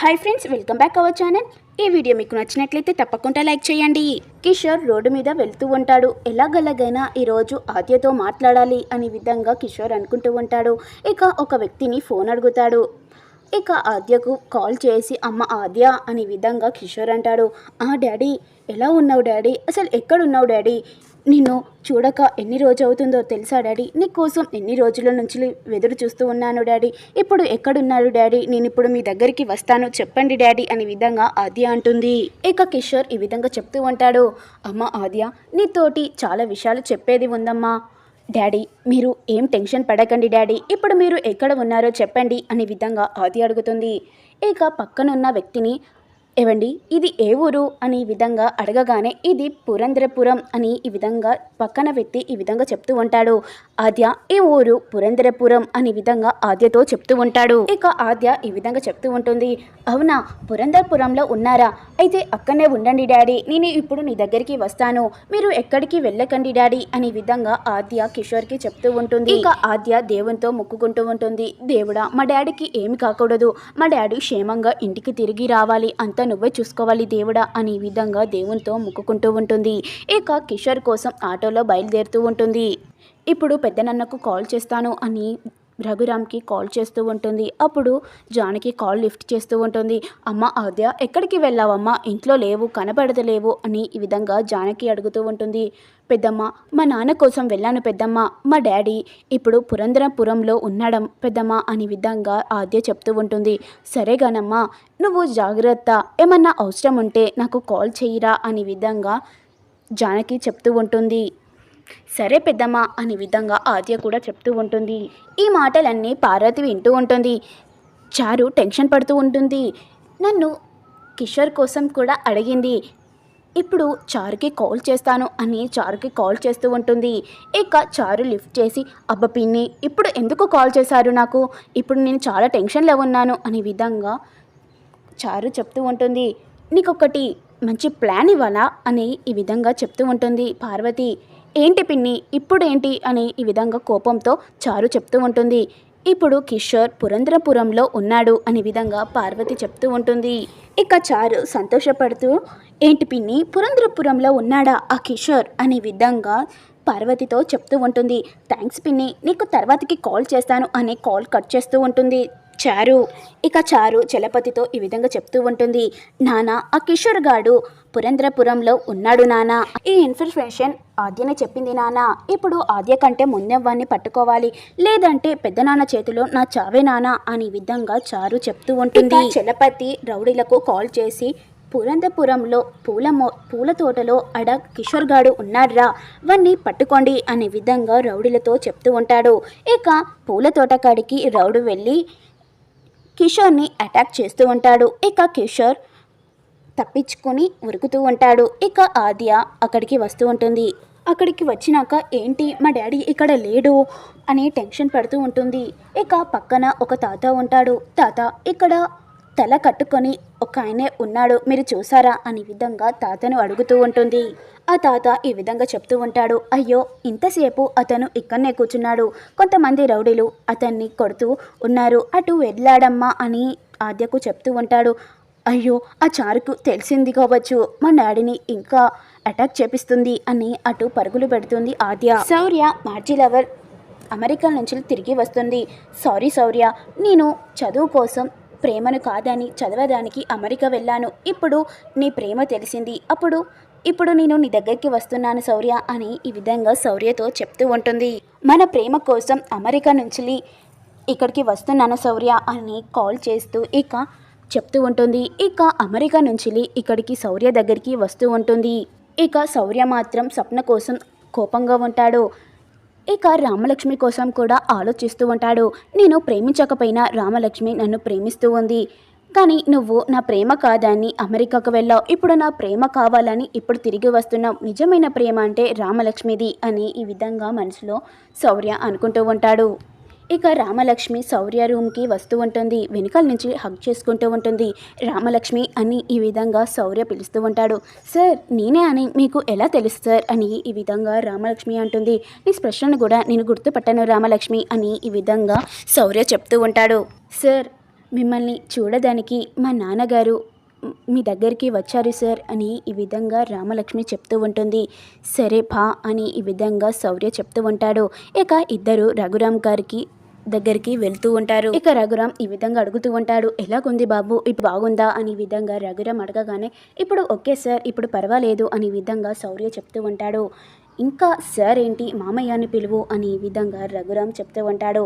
Hi friends welcome back our channel ఈ video మీకు నచ్చినట్లయితే తప్పకుండా లైక్ చేయండి. కిషోర్ రోడ్డు మీద వెళ్తూ ఉంటాడు. ఎలాగలాగైనా ఈరోజు ఆద్యతో మాట్లాడాలి అనే విధంగా కిషోర్ అనుకుంటూ ఉంటాడు. ఇక ఒక వ్యక్తిని ఫోన్ అడుగుతాడు. ఇక ఆద్యకు కాల్ చేసి అమ్మ ఆద్య అనే విధంగా కిషోర్ అంటాడు. ఆ డాడీ ఎలా ఉన్నావు డాడీ? అసలు ఎక్కడున్నావు డాడీ? నిన్ను చూడక ఎన్ని రోజు అవుతుందో తెలుసా డాడీ? నీకోసం ఎన్ని రోజుల నుంచి ఎదురు చూస్తూ ఉన్నాను డాడీ? ఇప్పుడు ఎక్కడున్నారు డాడీ? నేను ఇప్పుడు మీ దగ్గరికి వస్తాను. చెప్పండి డాడీ అనే విధంగా ఆద్య అంటుంది. ఇక కిషోర్ ఈ విధంగా చెప్తూ ఉంటాడు. అమ్మ ఆద్య నీతోటి చాలా విషయాలు చెప్పేది ఉందమ్మా. డాడీ మీరు ఏం టెన్షన్ పడకండి డాడీ. ఇప్పుడు మీరు ఎక్కడ ఉన్నారో చెప్పండి అనే విధంగా ఆది అడుగుతుంది. ఇక పక్కనున్న వ్యక్తిని ఏవండి? ఇది ఏ ఊరు? అని ఈ విధంగా అడగగానే ఇది పురంధ్రపురం అని ఈ విధంగా పక్కన వ్యక్తి ఈ విధంగా చెప్తూ ఉంటాడు. ఆద్య ఈ ఊరు పురంధరపురం అనే విధంగా ఆద్యతో చెప్తూ ఉంటాడు. ఇక ఆద్య ఈ విధంగా చెప్తూ ఉంటుంది. అవునా? పురంధరపురంలో ఉన్నారా? అయితే అక్కడనే ఉండండి డాడీ. నేను ఇప్పుడు నీ దగ్గరికి వస్తాను. మీరు ఎక్కడికి వెళ్ళకండి డాడీ అనే విధంగా ఆద్య కిషోర్కి చెప్తూ ఉంటుంది. ఇక ఆద్య దేవునితో మొక్కుకుంటూ ఉంటుంది. దేవుడా మా డాడీకి ఏమి కాకూడదు. మా డాడీ క్షేమంగా ఇంటికి తిరిగి రావాలి. అంతా నువ్వే చూసుకోవాలి దేవుడా అనే విధంగా దేవునితో మొక్కుకుంటూ ఉంటుంది. ఇక కిషోర్ కోసం ఆటోలో బయలుదేరుతూ ఉంటుంది. ఇప్పుడు పెద్దనన్నకు కాల్ చేస్తాను అని రఘురామ్కి కాల్ చేస్తూ ఉంటుంది. అప్పుడు జానకి కాల్ లిఫ్ట్ చేస్తూ ఉంటుంది. అమ్మ ఆద్య ఎక్కడికి వెళ్ళావమ్మా? ఇంట్లో లేవు కనబడతలేవు అని ఈ విధంగా జానకి అడుగుతూ ఉంటుంది. పెద్దమ్మ మా నాన్న కోసం వెళ్ళాను పెద్దమ్మ మా డాడీ ఇప్పుడు పురంధరపురంలో ఉన్నాడం పెద్దమ్మ అని విధంగా ఆద్య చెప్తూ ఉంటుంది. సరేగానమ్మా నువ్వు జాగ్రత్త ఏమన్నా అవసరం ఉంటే నాకు కాల్ చేయిరా అని విధంగా జానకి చెప్తూ ఉంటుంది. సరే పెద్దమ్మ అనే విధంగా ఆద్య కూడా చెప్తూ ఉంటుంది. ఈ మాటలన్నీ పార్వతి వింటూ ఉంటుంది. చారు టెన్షన్ పడుతూ ఉంటుంది. నన్ను కిషోర్ కోసం కూడా అడిగింది. ఇప్పుడు చారుకి కాల్ చేస్తాను అని చారుకి కాల్ చేస్తూ ఉంటుంది. ఇక చారు లిఫ్ట్ చేసి అబ్బ పిన్ని ఇప్పుడు ఎందుకు కాల్ చేశారు నాకు? ఇప్పుడు నేను చాలా టెన్షన్లో ఉన్నాను అనే విధంగా చారు చెప్తూ ఉంటుంది. నీకొకటి మంచి ప్లాన్ ఇవ్వాలా? అని ఈ విధంగా చెప్తూ ఉంటుంది పార్వతి. ఏంటి పిన్ని ఇప్పుడు ఏంటి అని ఈ విధంగా కోపంతో చారు చెప్తూ ఉంటుంది. ఇప్పుడు కిషోర్ పురంద్రపురంలో ఉన్నాడు అనే విధంగా పార్వతి చెప్తూ ఉంటుంది. ఇక చారు సంతోషపడుతూ ఏంటి పిన్ని పురంద్రపురంలో ఉన్నాడా ఆ కిషోర్? అనే విధంగా పార్వతితో చెప్తూ ఉంటుంది. థ్యాంక్స్ పిన్ని నీకు తర్వాతకి కాల్ చేస్తాను అనే కాల్ కట్ చేస్తూ ఉంటుంది చారు. ఇక చారు చలపతితో ఈ విధంగా చెప్తూ ఉంటుంది. నానా ఆ కిషోర్ గాడు పురంద్రపురంలో ఉన్నాడు నానా. ఈ ఇన్ఫర్మేషన్ ఆద్యనే చెప్పింది నానా. ఇప్పుడు ఆద్య కంటే ముందెవ్వాన్ని పట్టుకోవాలి. లేదంటే పెద్ద నాన్న చేతిలో నా చావే నానా అని విధంగా చారు చెప్తూ ఉంటుంది. చలపతి రౌడీలకు కాల్ చేసి పురంధపురంలో పూల మో పూల తోటలో అడ కిషోర్ గాడు ఉన్నాడ్రా వాన్ని పట్టుకోండి అనే విధంగా రౌడీలతో చెప్తూ ఉంటాడు. ఇక పూల తోట కాడికి రౌడు వెళ్ళి కిషోర్ని అటాక్ చేస్తూ ఉంటాడు. ఇక కిషోర్ తప్పించుకొని ఉరుకుతూ ఉంటాడు. ఇక ఆద్య అక్కడికి వస్తూ ఉంటుంది. అక్కడికి వచ్చినాక ఏంటి? మా డాడీ ఇక్కడ లేడు అని టెన్షన్ పడుతూ ఉంటుంది. ఇక పక్కన ఒక తాత ఉంటాడు. తాత ఇక్కడ తల కట్టుకొని ఒక ఆయనే ఉన్నాడు మీరు చూసారా? అనే విధంగా తాతను అడుగుతూ ఉంటుంది. ఆ తాత ఈ విధంగా చెప్తూ ఉంటాడు. అయ్యో ఇంతసేపు అతను ఇక్కడనే కూర్చున్నాడు. కొంతమంది రౌడీలు అతన్ని కొడుతూ ఉన్నారు. అటు వెళ్ళాడమ్మా అని ఆద్యకు చెప్తూ ఉంటాడు. అయ్యో ఆ చారుకు తెలిసింది కావచ్చు. మా డాడీని ఇంకా అటాక్ చేపిస్తుంది అని అటు పరుగులు పెడుతుంది ఆద్య. శౌర్య మార్జీ లవర్ అమెరికా నుంచి తిరిగి వస్తుంది. సారీ శౌర్య నేను చదువు కోసం ప్రేమను కాదని చదవడానికి అమెరికా వెళ్ళాను. ఇప్పుడు నీ ప్రేమ తెలిసింది. అప్పుడు ఇప్పుడు నేను నీ దగ్గరికి వస్తున్నాను శౌర్య అని ఈ విధంగా శౌర్యతో చెప్తూ ఉంటుంది. మన ప్రేమ కోసం అమెరికా నుంచి ఇక్కడికి వస్తున్నాను శౌర్య అని కాల్ చేస్తూ ఇక చెప్తూ ఉంటుంది. ఇక అమెరికా నుంచి ఇక్కడికి శౌర్య దగ్గరికి వస్తూ ఉంటుంది. ఇక శౌర్య మాత్రం స్వప్న కోసం కోపంగా ఉంటాడు. ఇక రామలక్ష్మి కోసం కూడా ఆలోచిస్తూ ఉంటాడు. నేను ప్రేమించకపోయినా రామలక్ష్మి నన్ను ప్రేమిస్తూ ఉంది. కానీ నువ్వు నా ప్రేమ కాదాన్ని అమెరికాకు వెళ్ళావు. ఇప్పుడు నా ప్రేమ కావాలని ఇప్పుడు తిరిగి వస్తున్నావు. నిజమైన ప్రేమ అంటే రామలక్ష్మిది అని ఈ విధంగా మనసులో శౌర్య అనుకుంటూ ఉంటాడు. ఇక రామలక్ష్మి శౌర్య రూమ్కి వస్తూ ఉంటుంది. వెనుకల నుంచి హగ్ చేసుకుంటూ ఉంటుంది. రామలక్ష్మి అని ఈ విధంగా శౌర్య పిలుస్తూ ఉంటాడు. సార్ నేనే అని మీకు ఎలా తెలుసు సార్? అని ఈ విధంగా రామలక్ష్మి అంటుంది. నీ స్పృశను కూడా నేను గుర్తుపట్టాను రామలక్ష్మి అని ఈ విధంగా శౌర్య చెప్తూ ఉంటాడు. సార్ మిమ్మల్ని చూడడానికి మా నాన్నగారు మీ దగ్గరికి వచ్చారు సార్ అని ఈ విధంగా రామలక్ష్మి చెప్తూ ఉంటుంది. సరే పా అని ఈ విధంగా శౌర్య చెప్తూ ఉంటాడు. ఇక ఇద్దరు రఘురామ్ గారికి దగ్గరికి వెళ్తూ ఉంటారు. ఇక రఘురామ్ ఈ విధంగా అడుగుతూ ఉంటాడు ఎలాగుంది బాబు? ఇప్పుడు బాగుందా? అని ఈ విధంగా రఘురామ్ అడగగానే ఇప్పుడు ఓకే సార్ ఇప్పుడు పర్వాలేదు అని విధంగా శౌర్య చెప్తూ ఉంటాడు. ఇంకా సార్ ఏంటి? మామయ్యని పిలువు అని ఈ విధంగా రఘురామ్ చెప్తూ ఉంటాడు.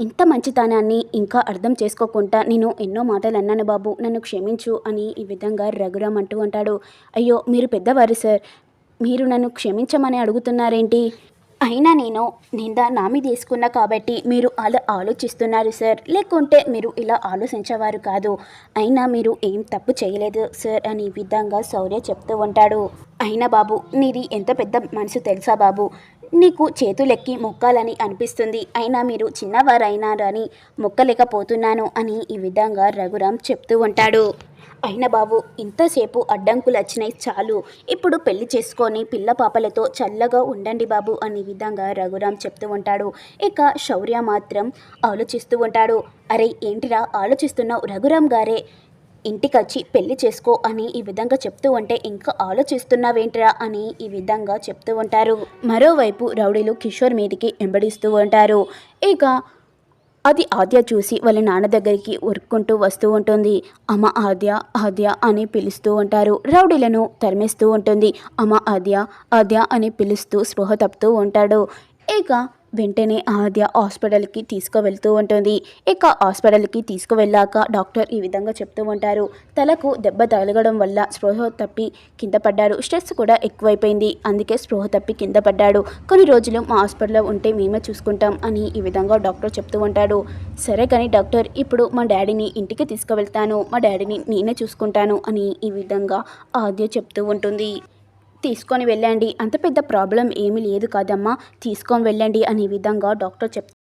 ఇంత మంచితనాన్ని ఇంకా అర్థం చేసుకోకుండా నేను ఎన్నో మాటలు అన్నాను బాబు నన్ను క్షమించు అని ఈ విధంగా రఘురామ్ అంటూ ఉంటాడు. అయ్యో మీరు పెద్దవారు సార్ మీరు నన్ను క్షమించమని అడుగుతున్నారేంటి? అయినా నేను నింద నా మీద తీసుకున్నా కాబట్టి మీరు అలా ఆలోచిస్తున్నారు సార్. లేకుంటే మీరు ఇలా ఆలోచించేవారు కాదు. అయినా మీరు ఏం తప్పు చేయలేదు సార్ అని ఈ విధంగా శౌర్య చెప్తూ ఉంటాడు. అయినా బాబు నీది ఎంత పెద్ద మనసు తెలుసా బాబు? నీకు చేతులెక్కి మొక్కాలని అనిపిస్తుంది. అయినా మీరు చిన్నవారైనారని మొక్కలేకపోతున్నాను అని ఈ విధంగా రఘురామ్ చెప్తూ ఉంటాడు. అయినా బాబు ఇంతసేపు అడ్డంకులు వచ్చినాయి చాలు. ఇప్పుడు పెళ్ళి చేసుకొని పిల్ల పాపలతో చల్లగా ఉండండి బాబు అనే విధంగా రఘురామ్ చెప్తూ ఉంటాడు. ఇక శౌర్య మాత్రం ఆలోచిస్తూ ఉంటాడు. అరే ఏంటిరా ఆలోచిస్తున్నావు రఘురామ్ గారే? ఇంటికొచ్చి పెళ్ళి చేసుకో అని ఈ విధంగా చెప్తూ ఉంటే ఇంకా ఆలోచిస్తున్నావేంటిరా అని ఈ విధంగా చెప్తూ ఉంటారు. మరోవైపు రౌడీలు కిషోర్ మీదికి వెంబడిస్తూ ఉంటారు. ఇక అది ఆద్య చూసి వాళ్ళ నాన్న దగ్గరికి ఉరుక్కుంటూ వస్తూ ఉంటుంది. అమ్మ ఆద్య ఆద్య అని పిలుస్తూ ఉంటారు. రౌడీలను తరిమేస్తూ ఉంటుంది. అమ్మ ఆద్య ఆద్య అని పిలుస్తూ స్పృహ తప్పుతూ ఉంటాడు. ఇక వెంటనే ఆద్య హాస్పిటల్కి తీసుకువెళ్తూ ఉంటుంది. ఇక హాస్పిటల్కి తీసుకువెళ్ళాక డాక్టర్ ఈ విధంగా చెప్తూ ఉంటారు. తలకు దెబ్బ తగలగడం వల్ల స్పృహ తప్పి కింద పడ్డాడు. స్ట్రెస్ కూడా ఎక్కువైపోయింది. అందుకే స్పృహ తప్పి కింద పడ్డాడు. కొన్ని రోజులు మా హాస్పిటల్లో ఉంటే మేమే చూసుకుంటాం అని ఈ విధంగా డాక్టర్ చెప్తూ ఉంటాడు. సరే కానీ డాక్టర్ ఇప్పుడు మా డాడీని ఇంటికి తీసుకువెళ్తాను. మా డాడీని నేనే చూసుకుంటాను అని ఈ విధంగా ఆద్య చెప్తూ ఉంటుంది. తీసుకొని వెళ్ళండి. అంత పెద్ద ప్రాబ్లం ఏమీ లేదు కాదమ్మా. తీసుకొని వెళ్ళండి అనే విధంగా డాక్టర్ చెప్